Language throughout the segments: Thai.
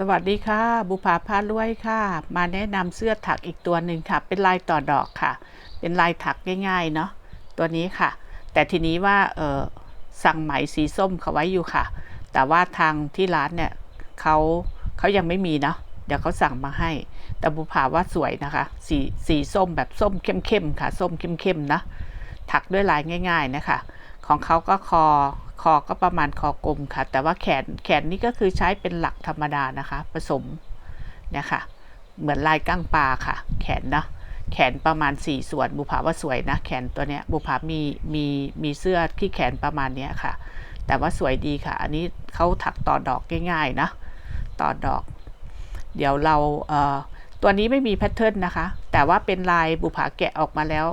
สวัสดีค่ะ บุภาพารวยค่ะ มาแนะนำเสื้อถักอีกตัวหนึ่งค่ะ เป็นลายต่อดอกค่ะ เป็นลายถักง่ายๆเนาะตัวนี้ค่ะ แต่ทีนี้ว่าเออสั่งไหมสีส้มเขาไว้อยู่ค่ะ แต่ว่าทางที่ร้านเนี่ยเขาเขายังไม่มีเนาะเดี๋ยวเขาสั่งมาให้ แต่บุภาว่าสวยนะคะ สีสีส้มแบบส้มเข้มๆค่ะ ส้มเข้มๆนะถักด้วยลายง่าย ๆนะคะ ของเขาก็คอ คอก็ประมาณคอกลมค่ะ แต่ว่าแขนแขนนี่ก็คือใช้เป็นหลักธรรมดานะคะ ผสมเนี่ยค่ะ เหมือนลายก้างปลาค่ะ แขนเนาะแขนประมาณ 4 ส่วนบุภาว่าสวยนะ แขนตัวเนี้ยบุภามีมีมีเสื้อที่แขนประมาณเนี้ยค่ะ แต่ว่าสวยดีค่ะ อันนี้เขาถักต่อดอกง่ายๆนะต่อดอก เดี๋ยวเราเอ่อตัวนี้ไม่มีแพทเทิร์นนะคะ แต่ว่าเป็นลายบุภาแกะออกมาแล้ว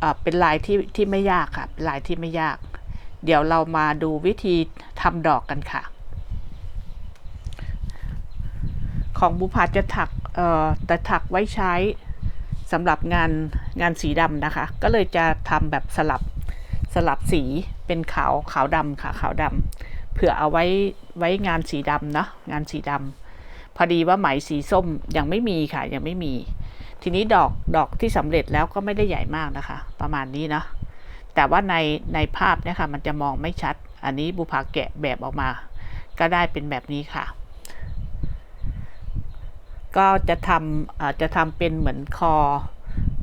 เอ่อเป็นลายที่ที่ไม่ยากค่ะลายที่ไม่ยาก เดี๋ยวเรามาดูวิธีทำดอกกันค่ะ ของบุพาจะถักเอ่อแต่ถักไว้ใช้สำหรับงานงานสีดำนะคะ ก็เลยจะทำแบบสลับสลับสีเป็นขาวขาวดำค่ะขาวดำเผื่อเอาไว้ไว้งานสีดำเนาะงานสีดำพอดีว่าไหมสีส้มยังไม่มีค่ะยังไม่มี ทีนี้ดอกดอกที่สำเร็จแล้วก็ไม่ได้ใหญ่มากนะคะ ประมาณนี้เนาะ แต่ว่าในในภาพเนี่ยค่ะมันจะมองไม่ชัด อันนี้บุพาแกะแบบออกมา ก็ได้เป็นแบบนี้ค่ะ ก็จะทำอ่าจะทำเป็นเหมือนคอ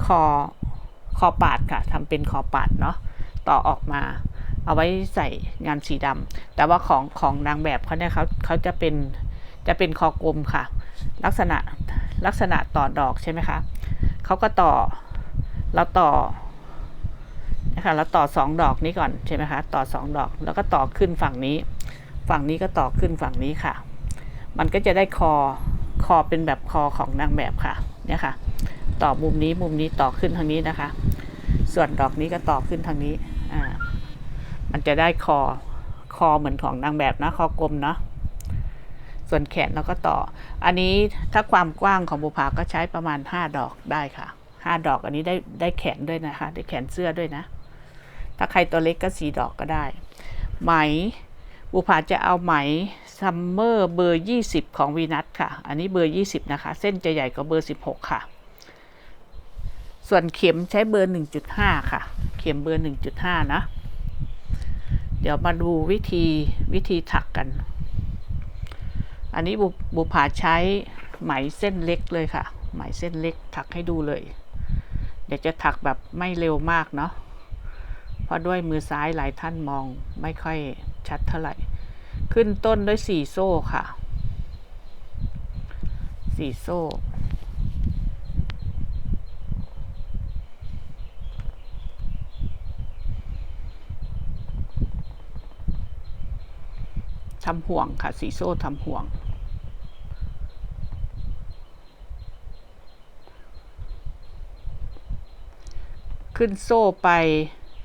คอคอปาดค่ะทำเป็นคอปาดเนาะต่อออกมา เอาไว้ใส่งานสีดำแต่ว่าของของนางแบบเขาเนี่ยเขาเขาจะเป็นจะเป็นคอกลมค่ะ ลักษณะลักษณะต่อดอกใช่ไหมคะเขาก็ต่อเราต่อ นะคะแล้วต่อสองดอกนี้ก่อนใช่ไหมคะต่อสองดอกแล้วก็ต่อขึ้นฝั่งนี้ ฝั่งนี้ก็ต่อขึ้นฝั่งนี้ค่ะ มันก็จะได้คอคอเป็นแบบคอของนางแบบค่ะเนี่ยค่ะ ต่อมุมนี้มุมนี้ต่อขึ้นทางนี้นะคะ ส่วนดอกนี้ก็ต่อขึ้นทางนี้อ่ามันจะได้คอคอเหมือนของนางแบบนะคอกลมเนาะส่วนแขนเราก็ต่อ อันนี้ถ้าความกว้างของบุภาก็ใช้ประมาณ 5 ดอกได้ค่ะ 5ดอกอันนี้ได้ได้แขนด้วยนะคะได้แขนเสื้อด้วยนะ ถ้าใครตัวเล็กก็สี่ดอกก็ได้ ไหมบุภาจะเอาไหมซัมเมอร์เบอร์20ของวีนัทค่ะ อันนี้เบอร์20นะคะ เส้นจะใหญ่กว่าเบอร์16ค่ะ ส่วนเข็มใช้เบอร์1.5ค่ะ เข็มเบอร์1.5นะ เดี๋ยวมาดูวิธีวิธีถักกัน อันนี้บุบุภาใช้ไหมเส้นเล็กเลยค่ะ ไหมเส้นเล็กถักให้ดูเลย เดี๋ยวจะถักแบบไม่เร็วมากเนาะ เพราะด้วยมือซ้ายหลายท่านมองไม่ค่อยชัดเท่าไหร่ ขึ้นต้นด้วยสี่โซ่ค่ะสี่โซ่ทำห่วงค่ะ สีโซ่ทำห่วง ขึ้นโซ่ไป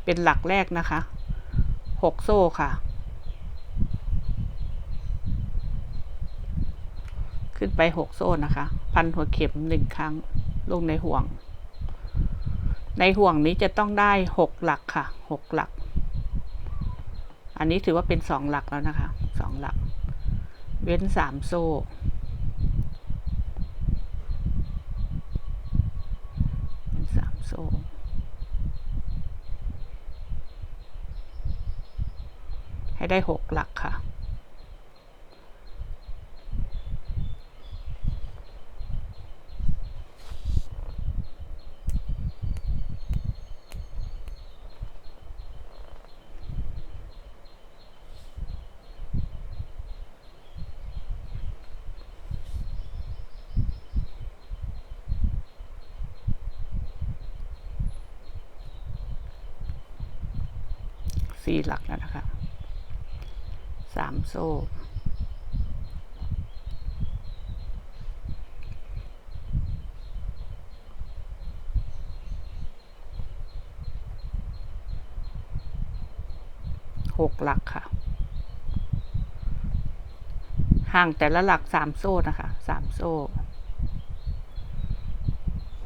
เป็นหลักแรกนะคะหกโซ่ค่ะ ขึ้นไปหกโซ่นะคะ พันหัวเข็มหนึ่งครั้งลงในห่วง ในห่วงนี้จะต้องได้หกหลักค่ะหกหลัก อันนี้ถือว่าเป็นสองหลักแล้วนะคะสองหลัก เว้นสามโซ่ เว้นสามโซ่ ให้ ได้หกหลักค่ะสี่หลักแล้วนะคะ สามโซ่ หกหลักค่ะ ห่างแต่ละหลักสามโซ่นะคะสามโซ่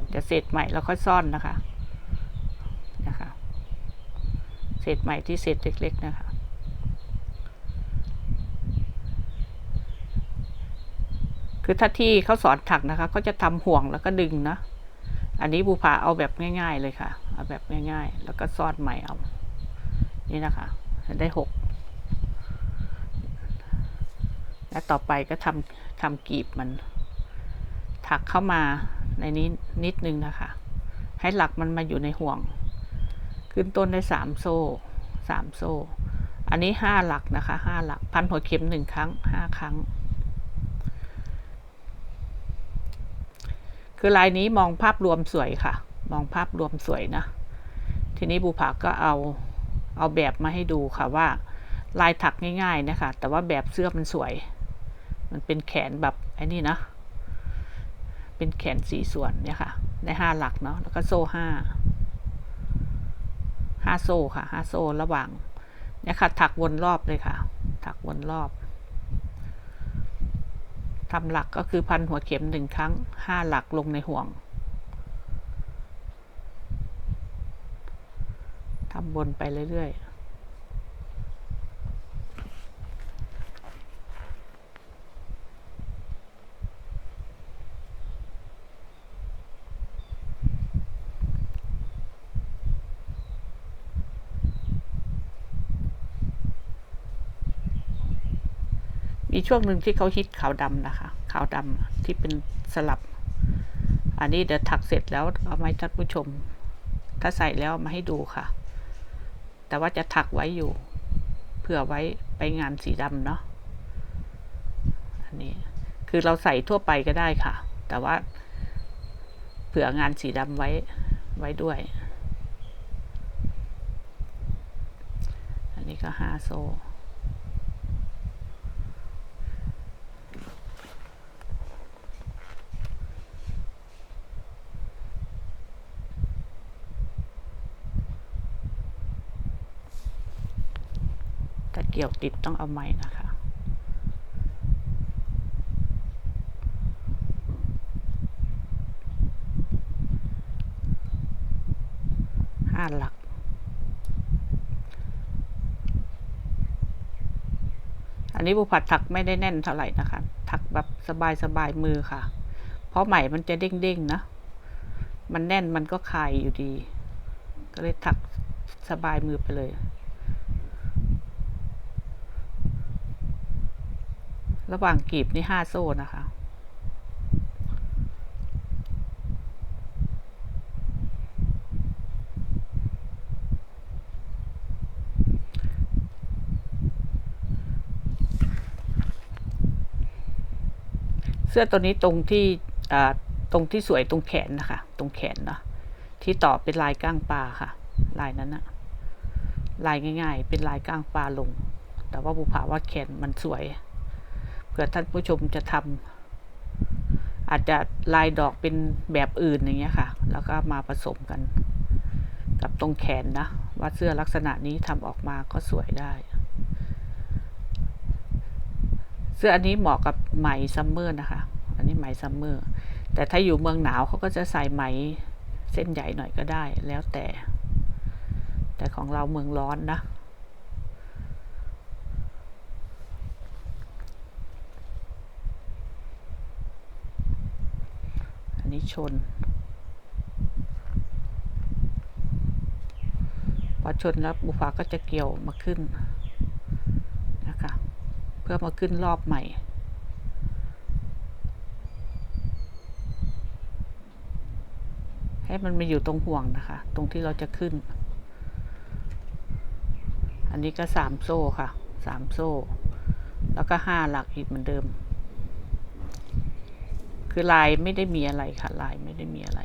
เดี๋ยวเสร็จใหม่แล้วค่อยซ่อนนะคะ นะคะเศษใหม่ที่เศษเล็ก ๆ นะคะ คือถ้าที่เขาสอนถักนะคะเขาจะทำห่วงแล้วก็ดึงนะ อันนี้บูพาเอาแบบง่าย ๆ เลยค่ะ เอาแบบง่าย ๆ แล้วก็ซ่อนใหม่เอา นี่นะคะได้หกและต่อไปก็ทำทำกีบมัน ถักเข้ามาในนี้นิดนึงนะคะ ให้หลักมันมาอยู่ในห่วง ขึ้นต้นได้สามโซ่สามโซ่ อันนี้ห้าหลักนะคะห้าหลัก พันหัวเข็มหนึ่งครั้งห้าครั้ง คือลายนี้มองภาพรวมสวยค่ะ มองภาพรวมสวยนะ ทีนี้บูผาก็เอาเอาแบบมาให้ดูค่ะว่า ลายถักง่าย ๆนะคะ แต่ว่าแบบเสื้อมันสวย มันเป็นแขนแบบไอ้นี่นะ เป็นแขนสี่ส่วนเนี่ยค่ะ ได้ห้าหลักเนาะ แล้วก็โซ่ห้า ห้าโซ่ค่ะ ห้าโซ่ระหว่างเนี่ยค่ะ ถักวนรอบเลยค่ะ ถักวนรอบ ทำหลักก็คือพันหัวเข็มหนึ่งครั้งห้าหลักลงในห่วงทำบนไปเรื่อยๆ มี ช่วงหนึ่งที่เขาฮิตขาวดำนะคะขาวดำที่เป็นสลับ อันนี้เดี๋ยวถักเสร็จแล้วเอามาให้ท่านผู้ชม ถ้าใส่แล้วมาให้ดูค่ะ แต่ว่าจะถักไว้อยู่เพื่อไว้ไปงานสีดำเนาะอันนี้คือเราใส่ทั่วไปก็ได้ค่ะ แต่ว่า เผื่องานสีดำไว้ไว้ด้วย อันนี้ก็ห้าโซ่ ถ้า เกี่ยวติดต้องเอาไม้นะคะ ห้าหลัก อันนี้บุผัดถักไม่ได้แน่นเท่าไหร่นะคะ ถักแบบสบายๆมือค่ะ เพราะไหมมันจะเด้งๆนะ มันแน่นมันก็คายอยู่ดี ก็เลยถักสบายมือไปเลย ระหว่างกีบนี่ห้าโซ่นะคะ เสื้อตัวนี้ตรงที่ตรงที่สวยตรงแขนนะคะ ตรงแขนเนาะที่ต่อเป็นลายก้างปลาค่ะ ลายนั้นนะลายง่าย ๆ เป็นลายก้างปลาลง แต่ว่าบุภาว่าแขนมันสวย เผื่อท่านผู้ชมจะทำอาจจะลายดอกเป็นแบบอื่นอย่างเงี้ยค่ะ แล้วก็มาผสมกัน กับตรงแขนนะ ว่าเสื้อลักษณะนี้ทำออกมาก็สวยได้ เสื้ออันนี้เหมาะกับไหมซัมเมอร์นะคะ อันนี้ไหมซัมเมอร์ แต่ถ้าอยู่เมืองหนาวเขาก็จะใส่ไหมเส้นใหญ่หน่อยก็ได้ แล้วแต่ แต่ของเราเมืองร้อนนะ อันนี้ ชน พอชนแล้วบุฟ้าก็จะเกี่ยวมาขึ้นนะคะ เพื่อมาขึ้นรอบใหม่ให้มันมาอยู่ตรงห่วงนะคะ ตรงที่เราจะขึ้น อันนี้ก็สามโซ่ค่ะสามโซ่ แล้วก็ห้าหลักอีกเหมือนเดิม คือลายไม่ได้มีอะไรค่ะ ลายไม่ได้มีอะไร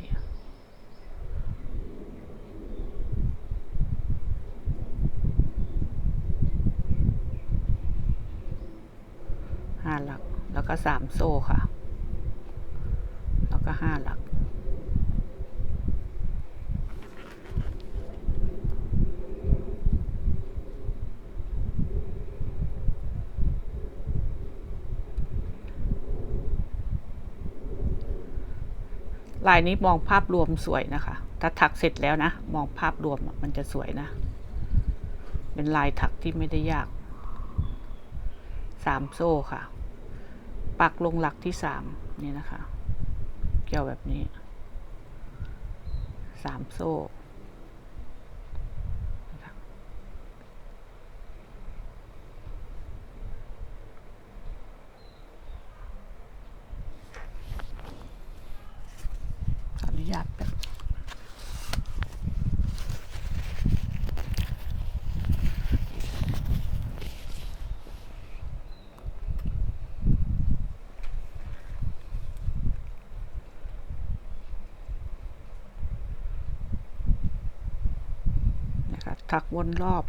ห้าหลัก แล้วก็สามโซ่ค่ะ แล้วก็ห้าหลัก ลายนี้มองภาพรวมสวยนะคะ ถ้าถักเสร็จแล้วนะ มองภาพรวมมันจะสวยนะ เป็นลายถักที่ไม่ได้ยากสามโซ่ค่ะ ปักลงหลักที่สามนี่นะคะ เกี่ยวแบบนี้สามโซ่นะคะขออนุญาตแบบ นะคะถัก วนรอบ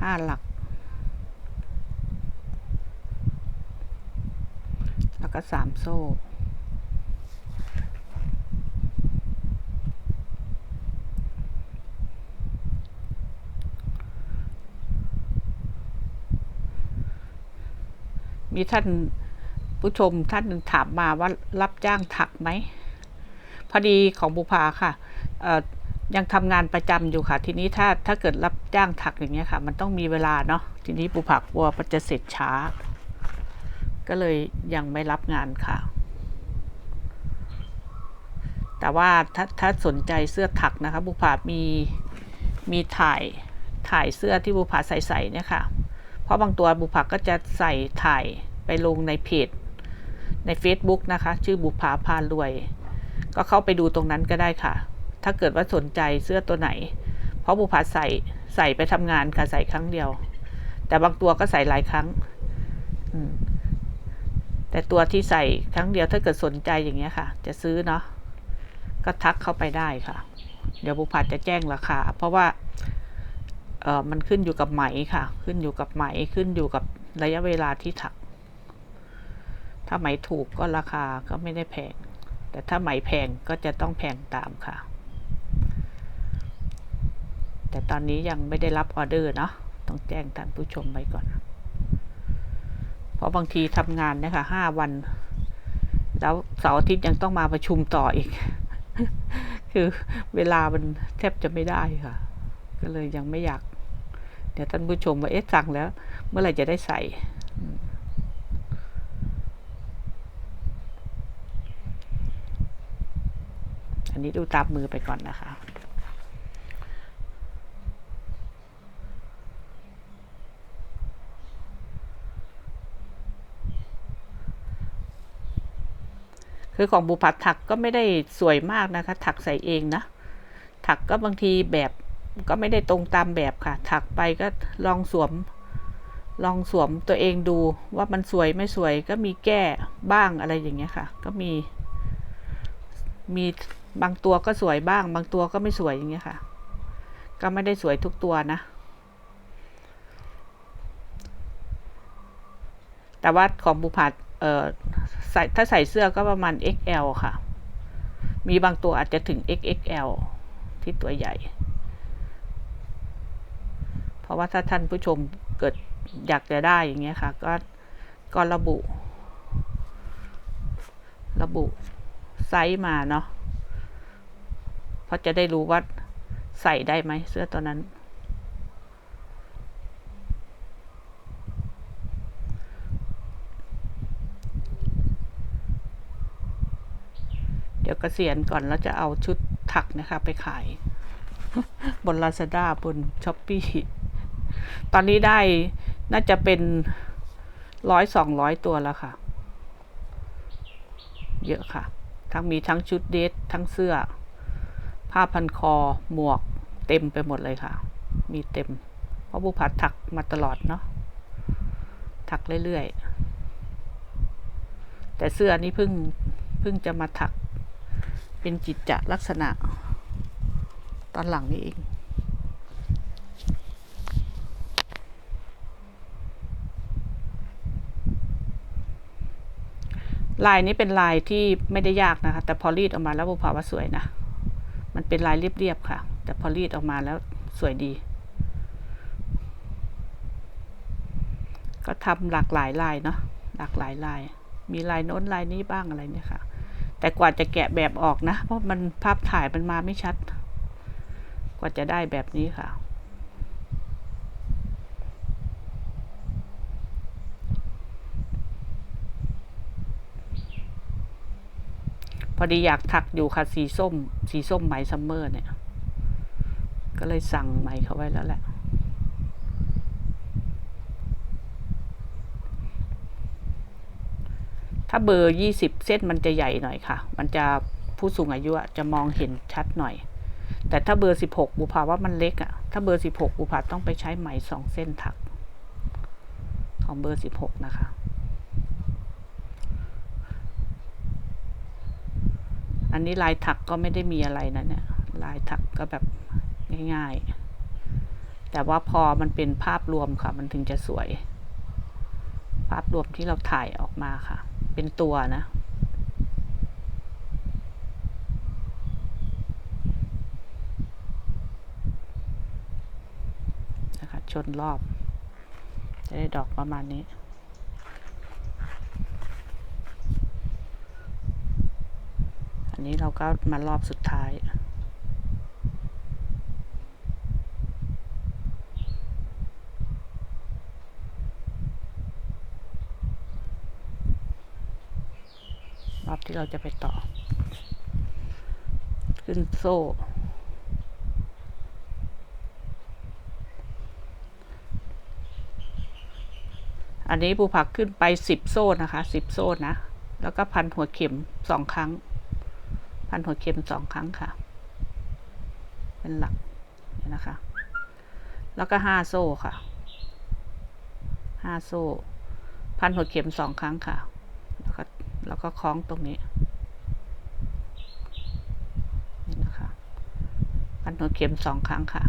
ห้าหลัก แล้วก็สามโซ่มีท่านผู้ชมท่านหนึ่งถามมาว่ารับจ้างถักไหม พอดีของบุภาค่ะ ยังทำงานประจำอยู่ค่ะ ทีนี้ถ้าถ้าเกิดรับจ้างถักอย่างเงี้ยค่ะ มันต้องมีเวลาเนาะทีนี้ปูผักกลัวมันจะเสร็จช้า ก็เลยยังไม่รับงานค่ะ แต่ว่าถ้าถ้าสนใจเสื้อถักนะคะบุภามีมีถ่ายถ่ายเสื้อที่บุภาใส่ใส่เนี่ยค่ะ เพราะบางตัวบุภาก็จะใส่ถ่ายไปลงในเพจใน Facebook นะคะ ชื่อบุภาพารวย ก็เข้าไปดูตรงนั้นก็ได้ค่ะ ถ้าเกิดว่าสนใจเสื้อตัวไหน เพราะบุพาใส่ใส่ไปทำงานค่ะใส่ครั้งเดียว แต่บางตัวก็ใส่หลายครั้งแต่ตัวที่ใส่ครั้งเดียวถ้าเกิดสนใจอย่างเงี้ยค่ะ จะซื้อเนาะก็ทักเข้าไปได้ค่ะ เดี๋ยวบุพาจะแจ้งราคา เพราะว่าเออมันขึ้นอยู่กับไหมค่ะ ขึ้นอยู่กับไหมขึ้นอยู่กับระยะเวลาที่ถัก ถ้าไหมถูกก็ราคาก็ไม่ได้แพง แต่ถ้าไหมแพงก็จะต้องแพงตามค่ะ แต่ตอนนี้ยังไม่ได้รับออเดอร์เนาะต้องแจ้งท่านผู้ชมไว้ก่อน เพราะบางทีทำงานเนะคะห้าวัน แล้วเสาร์อาทิตย์ยังต้องมาประชุมต่ออีก คือเวลามันแทบจะไม่ได้ค่ะ ก็เลยยังไม่อยาก เดี๋ยวท่านผู้ชมว่าเอ๊ะสั่งแล้ว เมื่อไหร่จะได้ใส่อันนี้ดูตามมือไปก่อนนะคะ คือของบุพัดถักก็ไม่ได้สวยมากนะคะ ถักใส่เองนะ ถักก็บางทีแบบก็ไม่ได้ตรงตามแบบค่ะ ถักไปก็ลองสวม ลองสวมตัวเองดูว่ามันสวยไม่สวยก็มีแก้บ้างอะไรอย่างเงี้ยค่ะ ก็มี มีบางตัวก็สวยบ้าง บางตัวก็ไม่สวยอย่างเงี้ยค่ะ ก็ไม่ได้สวยทุกตัวนะ แต่ว่าของบุพัดเอ่อ ใส่ถ้าใส่เสื้อก็ประมาณ XL ค่ะ มีบางตัวอาจจะถึง XXL ที่ตัวใหญ่ เพราะว่าถ้าท่านผู้ชมเกิดอยากจะได้อย่างเงี้ยค่ะ ก็ก็ระบุ ระบุไซส์มาเนาะเพราะจะได้รู้ว่าใส่ได้ไหมเสื้อตัวนั้น เดี๋ยว กเกษียณก่อนแล้วจะเอาชุดถักนะคะไปขาย บนลาซาด้าบนช้อปปี้ตอนนี้ได้น่าจะเป็นร้อยสองร้อยตัวแล้วค่ะ เยอะค่ะ ทั้งมีทั้งชุดเดททั้งเสื้อ ผ้าพันคอหมวกเต็มไปหมดเลยค่ะ มีเต็ม เพราะบุพัดถักมาตลอดเนาะถักเรื่อยๆ แต่เสื้อนี่เพิ่งเพิ่งจะมาถัก เป็นจิตจะลักษณะ ตอนหลังนี้เอง ลายนี้เป็นลายที่ไม่ได้ยากนะคะ แต่พอรีดออกมาแล้วบุภาวาสวยนะ มันเป็นลายเรียบๆค่ะ แต่พอรีดออกมาแล้วสวยดี ก็ทำหลากหลายลายเนาะหลากหลายลาย มีลายโน้นลายนี้บ้างอะไรเนี่ยค่ะ แต่กว่าจะแกะแบบออกนะ เพราะมันภาพถ่ายมันมาไม่ชัด กว่าจะได้แบบนี้ค่ะ พอดีอยากถักอยู่ค่ะ สีส้ม สีส้มไหมซัมเมอร์เนี่ย ก็เลยสั่งไหมเขาไว้แล้วแหละ ถ้าเบอร์ยี่สิบเส้นมันจะใหญ่หน่อยค่ะ มันจะผู้สูงอายุจะมองเห็นชัดหน่อย แต่ถ้าเบอร์สิบหกบุพาว่ามันเล็กอะถ้าเบอร์สิบหกบุพาต้องไปใช้ไหมสองเส้นถัก ของเบอร์สิบหกนะคะ อันนี้ลายถักก็ไม่ได้มีอะไรนะเนี่ย ลายถักก็แบบง่ายๆ แต่ว่าพอมันเป็นภาพรวมค่ะ มันถึงจะสวย ภาพรวมที่เราถ่ายออกมาค่ะ เป็นตัวนะ นะคะชนรอบ จะได้ดอกประมาณนี้อันนี้เราก็มารอบสุด ที่เราจะไปต่อ ขึ้นโซ่ อันนี้ปูผักขึ้นไปสิบโซ่นะคะสิบโซ่นะ แล้วก็พันหัวเข็มสองครั้ง พันหัวเข็มสองครั้งค่ะ เป็นหลักนี่นะคะ แล้วก็ห้าโซ่ค่ะห้าโซ่ พันหัวเข็มสองครั้งค่ะ แล้วก็ แล้วก็คล้องตรงนี้นี่นะคะพันหัวเข็มสองครั้งค่ะ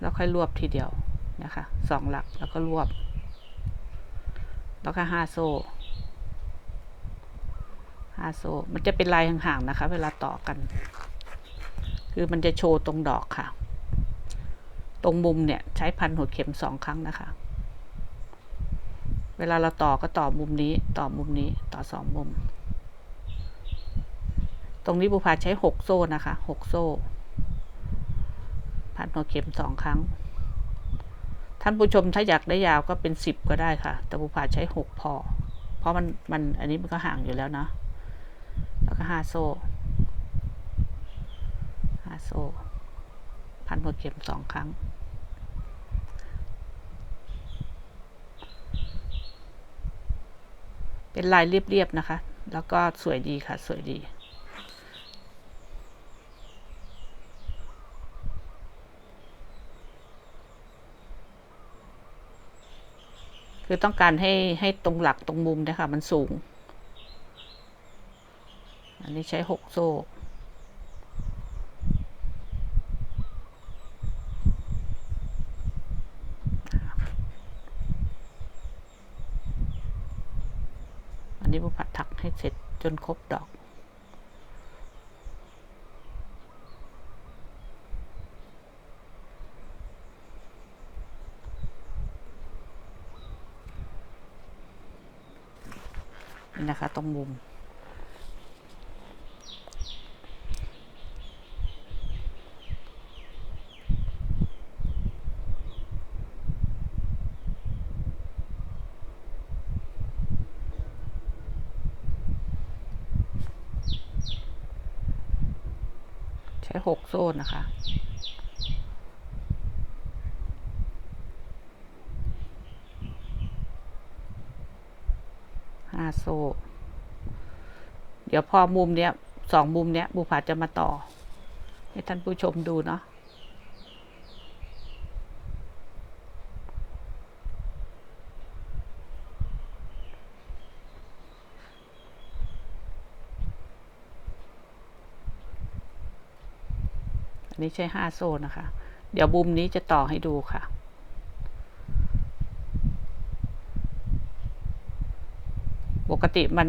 แล้วค่อยรวบทีเดียวนะคะสองหลักแล้วก็รวบ แล้วก็ห้าโซ่ห้าโซ่มันจะเป็นลายห่างๆนะคะ เวลาต่อกัน คือมันจะโชว์ตรงดอกค่ะ ตรงมุมเนี่ยใช้พันหัวเข็มสองครั้งนะคะ เวลาเราต่อก็ต่อมุมนี้ ต่อมุมนี้ ต่อสองมุม ตรงนี้บุพาใช้หกโซ่นะคะหกโซ่พันหัวเข็มสองครั้ง ท่านผู้ชมถ้าอยากได้ยาวก็เป็นสิบก็ได้ค่ะ แต่บุพาใช้หกพอ เพราะมันมันอันนี้มันก็ห่างอยู่แล้วเนาะแล้วก็ห้าโซ่ห้าโซ่ พันหัวเข็มสองครั้ง เป็นลายเรียบๆนะคะ แล้วก็สวยดีค่ะสวยดีคือต้องการให้ให้ตรงหลักตรงมุมนะคะมันสูง อันนี้ใช้หกโซ่ อันนี้บุผัดถักให้เสร็จจนครบดอก นี่นะคะตรงมุม ซ่นะคะ ห้าโซ่ เดี๋ยวพอมุมเนี้ยสองมุมเนี้ยบุผาจะมาต่อ ให้ท่านผู้ชมดูเนาะ นี้ใช้ห้าโซ่นะคะ เดี๋ยวบุมนี้จะต่อให้ดูค่ะ ปกติมัน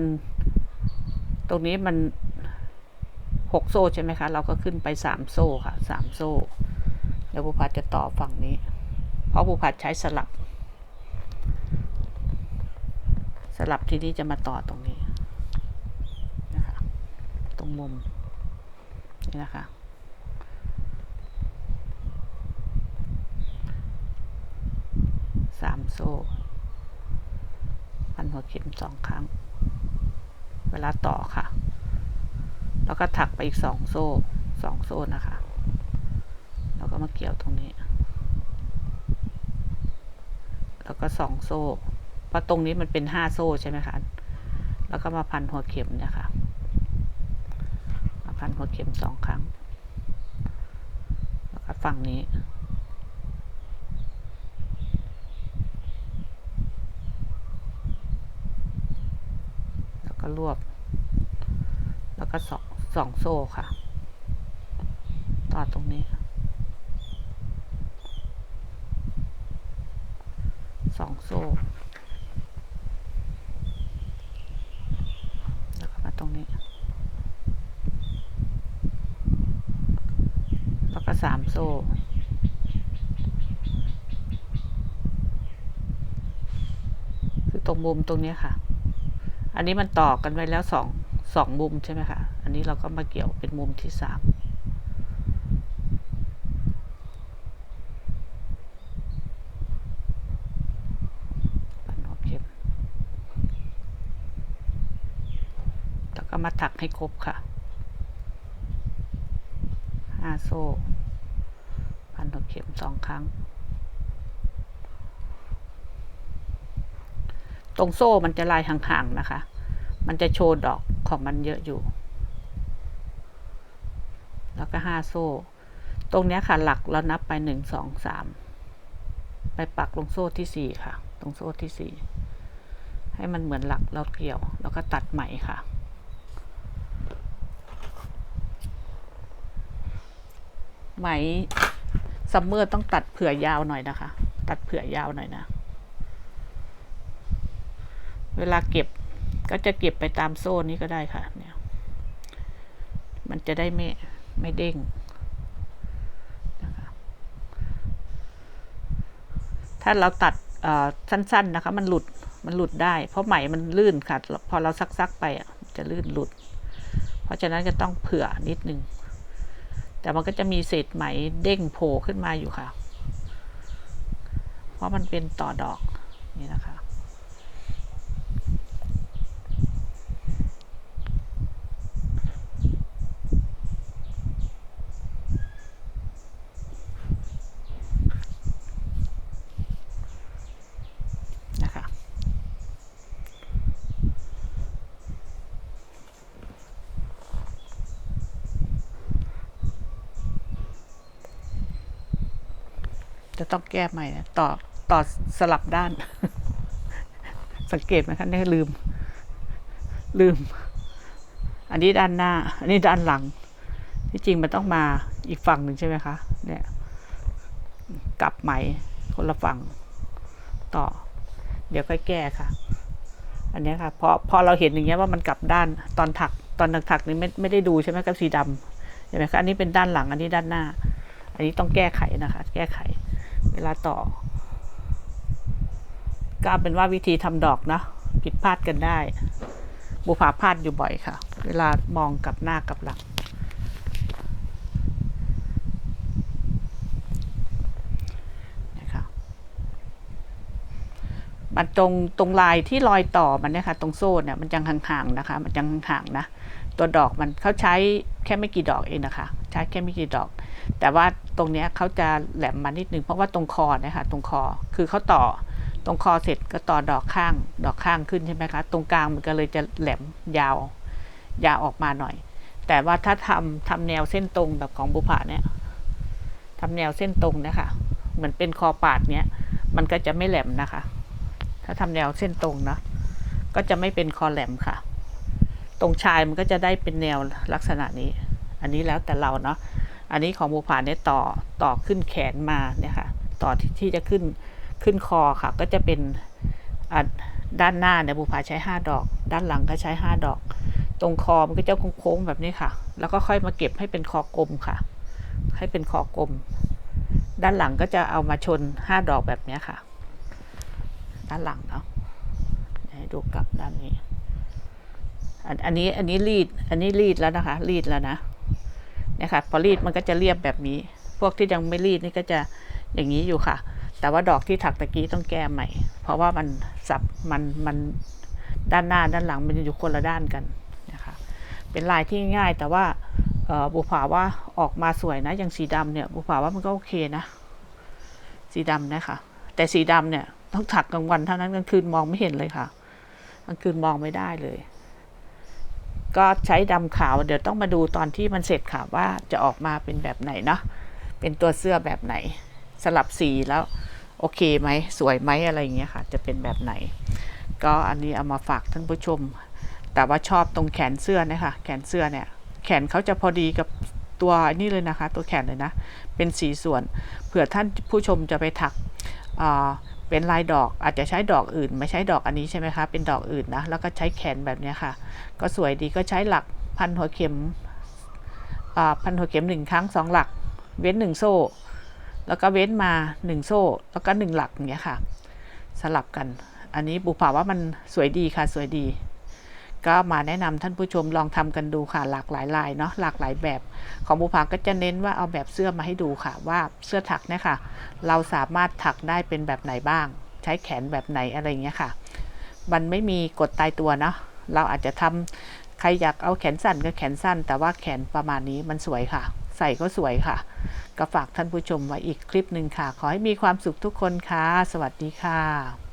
ตรงนี้มันหกโซ่ใช่ไหมคะ เราก็ขึ้นไปสามโซ่ค่ะสามโซ่ แล้วบุพัดจะต่อฝั่งนี้ เพราะบุพัดใช้สลับ สลับที่นี่จะมาต่อตรงนี้นะคะ ตรงมุมนี่นะคะ สามโซ่พันหัวเข็มสองครั้ง เวลาต่อค่ะ แล้วก็ถักไปอีกสองโซ่สองโซ่นะคะ แล้วก็มาเกี่ยวตรงนี้ แล้วก็สองโซ่เพราะตรงนี้มันเป็นห้าโซ่ใช่ไหมคะแล้วก็มาพันหัวเข็มเนี่ยค่ะมาพันหัวเข็มสองครั้ง แล้วก็ฝั่งนี้ แล้วก็รวบ แล้วก็ สองโซ่ค่ะ ต่อตรงนี้สองโซ่แล้วก็มาตรงนี้ แล้วก็สามโซ่คือตรงมุมตรงนี้ค่ะ อันนี้มันต่อกันไว้แล้วสองสองมุมใช่ไหมคะ นี้เราก็มาเกี่ยวเป็นมุมที่สามปันหัวเข็มแล้วก็มาถักให้ครบค่ะห้าโซ่พันหัวเข็มสองครั้ง ตรงโซ่มันจะลายห่างๆนะคะ มันจะโชว์ดอกของมันเยอะอยู่ แล้วก็ห้าโซ่ ตรงนี้ค่ะหลักเรานับไปหนึ่งสองสามไปปักลงโซ่ที่สี่ค่ะ ตรงโซ่ที่สี่ให้มันเหมือนหลักเราเกี่ยว แล้วก็ตัดไหมค่ะ ไหมซัมเมอร์ต้องตัดเผื่อยาวหน่อยนะคะ ตัดเผื่อยาวหน่อยนะ เวลาเก็บก็จะเก็บไปตามโซ่นี้ก็ได้ค่ะ เนี่ย มันจะได้ไม่ ไม่เด้งนะคะถ้าเราตัดสั้น ๆนะคะ มันหลุดมันหลุดได้ เพราะไหมมันลื่นค่ะ พอเราซักๆไปอะจะลื่นหลุด เพราะฉะนั้นก็ต้องเผื่อนิดนึง แต่มันก็จะมีเศษไหมเด้งโผล่ขึ้นมาอยู่ค่ะ เพราะมันเป็นต่อดอกนี่นะคะ จะ ต้องแก้ใหม่นะต่อต่อสลับด้าน สังเกตไหมคะเนี่ยลืม ลืม อันนี้ด้านหน้า อันนี้ด้านหลัง ที่จริงมันต้องมาอีกฝั่งหนึ่งใช่ไหมคะ เนี่ย กลับไหม่คนละฝั่งต่อ เดี๋ยวค่อยแก้ค่ะ อันนี้ค่ะพอพอเราเห็นอย่างเงี้ยว่ามันกลับด้านตอนถักตอนถักนี่ไม่ไม่ได้ดูใช่ไหมกับสีดำเห็นไหมคะอันนี้เป็นด้านหลังอันนี้ด้านหน้า อันนี้ต้องแก้ไขนะคะ แก้ไข เวลาต่อ ก็เป็นว่าวิธีทำดอกนะผิดพลาดกันได้ บุผาพลาดอยู่บ่อยค่ะ เวลามองกับหน้ากับหลังนะคะมันตรงตรงลายที่รอยต่อมันเนี่ยค่ะ ตรงโซ่เนี่ยมันยังห่างๆนะคะ มันยังห่างๆนะ ตัวดอกมันเขาใช้แค่ไม่กี่ดอกเองนะคะ ใช้แค่ไม่กี่ดอก แต่ว่าตรงเนี้ยเขาจะแหลมมานิดนึงเพราะว่าตรงคอเนะคะตรงคอคือเขาต่อตรงคอเสร็จก็ต่อดอกข้าง ดอกข้างขึ้นใช่ไหมคะ ตรงกลางมันก็เลยจะแหลมยาว ยาวออกมาหน่อย แต่ว่าถ้าทำทำแนวเส้นตรงแบบของบุผาเนี่ยทำแนวเส้นตรงนะคะเหมือนเป็นคอปาดเนี้ยมันก็จะไม่แหลมนะคะ ถ้าทำแนวเส้นตรงนะก็จะไม่เป็นคอแหลมค่ะ ตรงชายมันก็จะได้เป็นแนวลักษณะนี้ อันนี้แล้วแต่เราเนาะ อันนี้ของบูผาเนี่ยต่อต่อขึ้นแขนมาเนี่ยค่ะ ต่อที่ที่จะขึ้นขึ้นคอค่ะ ก็จะเป็นด้านหน้าเนี่ยบูผาใช้ห้าดอก ด้านหลังก็ใช้ห้าดอก ตรงคอมันก็จะโค้งๆแบบนี้ค่ะ แล้วก็ค่อยมาเก็บให้เป็นคอกลมค่ะ ให้เป็นคอกลม ด้านหลังก็จะเอามาชนห้าดอกแบบนี้ค่ะ ด้านหลังเนาะให้ดูกลับด้านนี้ อันนี้อันนี้รีดอันนี้รีดแล้วนะคะ รีดแล้วนะเนี่ยค่ะพอรีดมันก็จะเรียบแบบนี้ พวกที่ยังไม่รีดนี่ก็จะอย่างนี้อยู่ค่ะ แต่ว่าดอกที่ถักตะกี้ต้องแก้ใหม่ เพราะว่ามันสับมันมันด้านหน้าด้านหลังมันอยู่คนละด้านกันนะคะเป็นลายที่ง่ายแต่ว่าบุภาว่าออกมาสวยนะ อย่างสีดำเนี่ยบุภาว่ามันก็โอเคนะ สีดำนะคะแต่สีดำเนี่ยต้องถักกลางวันเท่านั้นกลางคืนมองไม่เห็นเลยค่ะกลางคืนมองไม่ได้เลย ก็ใช้ดำขาว เดี๋ยวต้องมาดูตอนที่มันเสร็จค่ะว่าจะออกมาเป็นแบบไหนเนาะเป็นตัวเสื้อแบบไหน สลับสีแล้วโอเคไหมสวยไหมอะไรอย่างเงี้ยค่ะ จะเป็นแบบไหน ก็อันนี้เอามาฝากท่านผู้ชม แต่ว่าชอบตรงแขนเสื้อนะคะแขนเสื้อเนี่ย แขนเขาจะพอดีกับตัวนี่เลยนะคะ ตัวแขนเลยนะ เป็นสีส่วนเผื่อท่านผู้ชมจะไปถักอ่า เป็นลายดอกอาจจะใช้ดอกอื่น ไม่ใช้ดอกอันนี้ใช่ไหมคะ เป็นดอกอื่นนะ แล้วก็ใช้แขนแบบนี้ค่ะ ก็สวยดีก็ใช้หลักพันหัวเข็มพันหัวเข็มหนึ่งครั้งสองหลัก เว้นหนึ่งโซ่ แล้วก็เว้นมาหนึ่งโซ่ แล้วก็หนึ่งหลักอย่างเงี้ยค่ะ สลับกัน อันนี้บุผาว่ามันสวยดีค่ะสวยดี ก็มาแนะนำท่านผู้ชมลองทำกันดูค่ะ หลากหลายลายเนาะหลากหลายแบบ ของบุภาก็จะเน้นว่าเอาแบบเสื้อมาให้ดูค่ะ ว่าเสื้อถักเนี่ยค่ะ เราสามารถถักได้เป็นแบบไหนบ้าง ใช้แขนแบบไหนอะไรเงี้ยค่ะ มันไม่มีกฎตายตัวเนาะเราอาจจะทำใครอยากเอาแขนสั้นก็แขนสั้น แต่ว่าแขนประมาณนี้มันสวยค่ะ ใส่ก็สวยค่ะ ก็ฝากท่านผู้ชมไว้อีกคลิปหนึ่งค่ะ ขอให้มีความสุขทุกคนค่ะ สวัสดีค่ะ